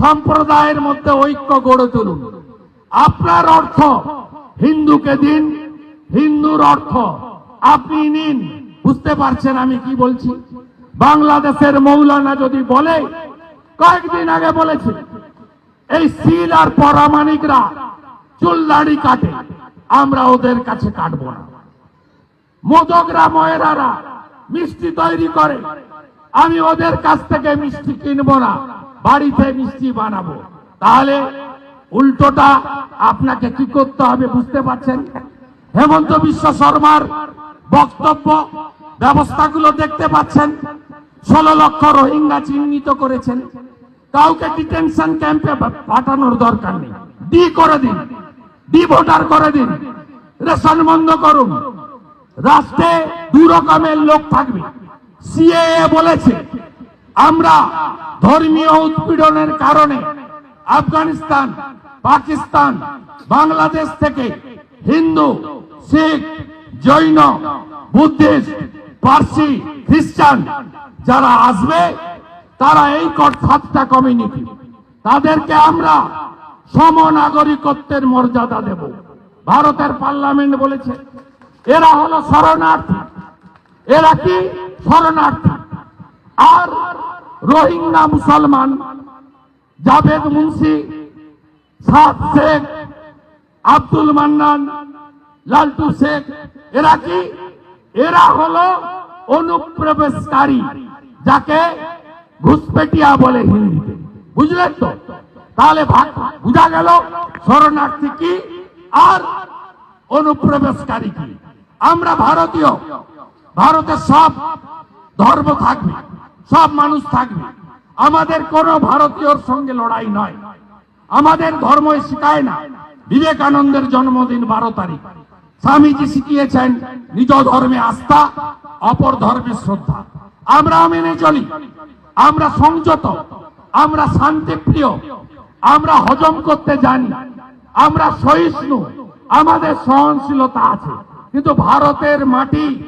সম্প্রদায়ের মধ্যে ঐক্য গড়ে তুলুন। আপনার অর্থ হিন্দুকে দিন, হিন্দুর অর্থ আপনি নিন। বুঝতে পারছেন আমি কি বলছি? বাংলাদেশের মৌলানা যদি বলে, কয়েকদিন আগে বলেছে, এই সিল আর পরামানিকরা চুল দাড়ি কাটে, আমরা ওদের কাছে কাটব না। মোদকরা, ময়রারা মিষ্টি তৈরি করে, আমি ওদের কাছ থেকে মিষ্টি কিনবো না। বাড়িতে মিষ্টি বানাবো। তাহলে উল্টোটা আপনাকে কি করতে হবে বুঝতে পারছেন? হেমন্ত বিশ্ব শর্মার বক্তব্য ব্যবস্থাগুলো দেখতে পাচ্ছেন। ষোলো লক্ষ রোহিঙ্গা চিহ্নিত করেছেন। কাউকে ডিটেনশন ক্যাম্পে পাঠানোর দরকার নেই। ডি করে দিন। ডি ভোটার করে দিন। রেশন বন্ধ করুন। রাষ্ট্রে দু রকমের লোক থাকবে। সিএএ বলেছে আমরা ধর্মীয় উৎপীড়নের কারণে আফগানিস্তান, পাকিস্তান, বাংলাদেশ থেকে হিন্দু, শিখ, জৈন, বুদ্ধিস্ট, পার্সি, খ্রিস্টান যারা আসবে, তারা এই সাতটা কমিউনিটি। তাদেরকে আমরা সম নাগরিকত্বের মর্যাদা দেব। ভারতের পার্লামেন্ট বলেছে, এরা হলো শরণার্থী। এরা কি? শরণার্থী। আর রোহিঙ্গা মুসলমান, জাভেদ মুন্সি, সাদ শেখ, আব্দুল মান্নান, লালটু শেখ, এরা কি? এরা হলো অনুপ্রবেশকারী, যাকে ঘুষপেটিয়া বলে হিন্দিতে। বুঝলেন তো? তাহলে বুঝা গেল শরণার্থী কি আর অনুপ্রবেশকারী কি? আমরা ভারতীয়, ভারতের সব ধর্ম থাকবে। সব মানুষ থাকবে। আমাদের কোন ভারতীয়র সঙ্গে লড়াই নয়। আমাদের ধর্ম শিখায় না। বিবেকানন্দের জন্মদিন বারো তারিখ। স্বামীজি শিখিয়েছেন, নিজ ধর্মে আস্থা, অপর ধর্মে শ্রদ্ধা। আমরা মেনে চলি। আমরা সংযত। আমরা শান্তিপ্রিয়। আমরা হজম করতে জানি। আমরা সহিষ্ণু। আমাদের সহনশীলতা আছে। কিন্তু ভারতের মাটি,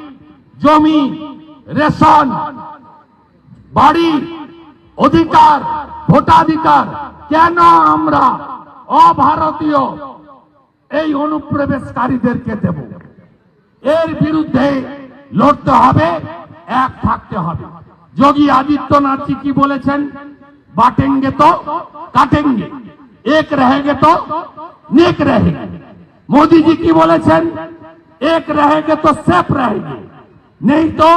জমি, রেশন বাড়ি অধিকার, ভোটাধিকার, কেন আমরা অভারতীয়? এই অনুপ্রবেশকারীদেরকে দেব। এর বিরুদ্ধে লড়তে হবে, এক থাকতে হবে। যোগী আদিত্যনাথজি কি বলেছেন? বাটেঙ্গে তো, কাটেঙ্গে। এক রেগে তো, নেক রেহেগে। মোদিজি কি বলেছেন? এক রেগে তো সেফ রেগে নেই তো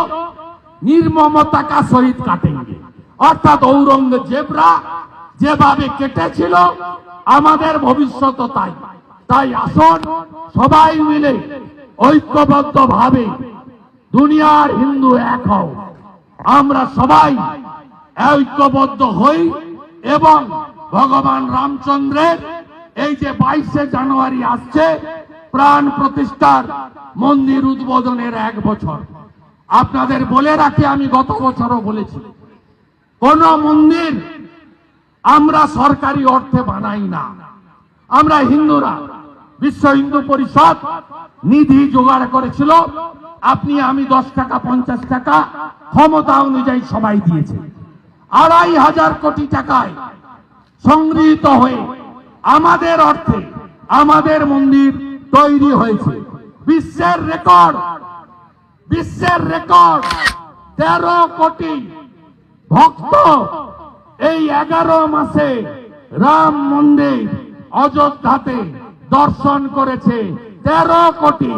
নির্মমতা কা সহিত কাটে। অর্থাৎ ঔরঙ্গজেবরা যেভাবে কেটেছিল, আমাদের ভবিষ্যৎ তাই। তাই আসুন সবাই মিলে ঐক্যবদ্ধ ভাবে দুনিয়ার হিন্দু এক হও। আমরা সবাই ঐক্যবদ্ধ হই এবং ভগবান রামচন্দ্রের এই যে বাইশে জানুয়ারি আসছে, প্রাণ প্রতিষ্ঠার মন্দির উদ্বোধনের এক বছর। আপনাদের বলে রাখি, আমি গত বছরও বলেছি কোন মন্দির আমরা সরকারি অর্থে বানাই না। আমরা হিন্দুরা, বিশ্ব হিন্দু পরিষদ নিধি জোগাড় করেছিল। আপনি আমি দশ টাকা, পঞ্চাশ টাকা ক্ষমতা অনুযায়ী সবাই দিয়েছে। আড়াই হাজার কোটি টাকায় সংগৃহীত হয়ে আমাদের অর্থে আমাদের মন্দির তৈরি হয়েছে। বিশ্বের রেকর্ড বিশ্বের রেকর্ড, তেরো কোটি ভক্ত এই এগারো মাসে রাম মন্দির অযোধ্যাতে দর্শন করেছে তেরো কোটি।